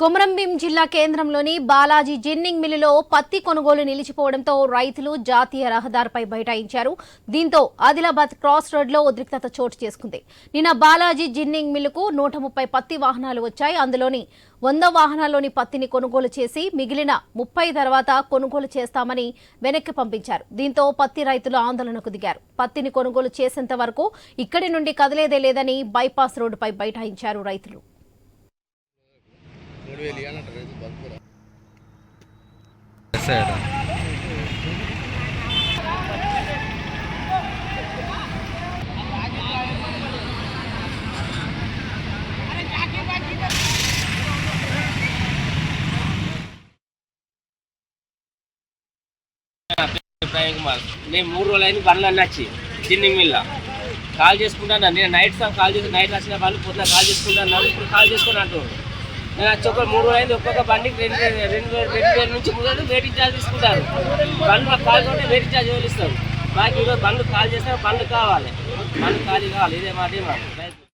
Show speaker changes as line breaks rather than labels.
కొమరంభీం జిల్లా కేంద్రంలోని బాలాజీ జిన్నింగ్ మిల్లులో పత్తి కొనుగోలు నిలిచిపోవడంతో రైతులు జాతీయ రహదారిపై బైఠాయించారు. దీంతో ఆదిలాబాద్ క్రాస్ రోడ్లో ఉద్రిక్తత చోటు చేసుకుంది. నిన్న బాలాజీ జిన్నింగ్ మిల్లుకు నూట ముప్పై పత్తి వాహనాలు వచ్చాయి. అందులోని వంద వాహనాల్లోని పత్తిని కొనుగోలు చేసి మిగిలిన ముప్పై తర్వాత కొనుగోలు చేస్తామని వెనక్కి పంపించారు. దీంతో పత్తి రైతులు ఆందోళనకు దిగారు. పత్తిని కొనుగోలు చేసేంత వరకు ఇక్కడి నుండి కదిలేదే లేదని బైపాస్ రోడ్డుపై బైఠాయించారు రైతులు.
వేలు ఇవ్వాలంటారు రైతు బతుకురా
ఇబ్రాహిం కుమార్ నేను మూడు రోజులు అయింది బండ్లు అన్నీ వచ్చి జిన్నింగ్ మిల్ల. కాల్ చేసుకుంటాను నేను నైట్ సార్ కాల్ చేసి నైట్ వచ్చిన వాళ్ళు పొద్దున కాల్ చేసుకుంటాను ఇప్పుడు కాల్ చేసుకుని అంటున్నాడు నేను మూడు రోజులు ఒక్కొక్క బండికి రెండు రెండు రెండు వేల నుంచి మూడు వేలు వెయిటింగ్ ఛార్జ్ తీసుకుంటారు. బండ్లు మాకు కాల్ కొంటే వెయిటింగ్ ఛార్జ్ వదిలిస్తారు మాకు ఈరోజు బండ్లు కాల్ చేస్తే బండ్లు కావాలి. బండ్లు ఖాళీ కావాలి ఇదే మాట మాట. రైతు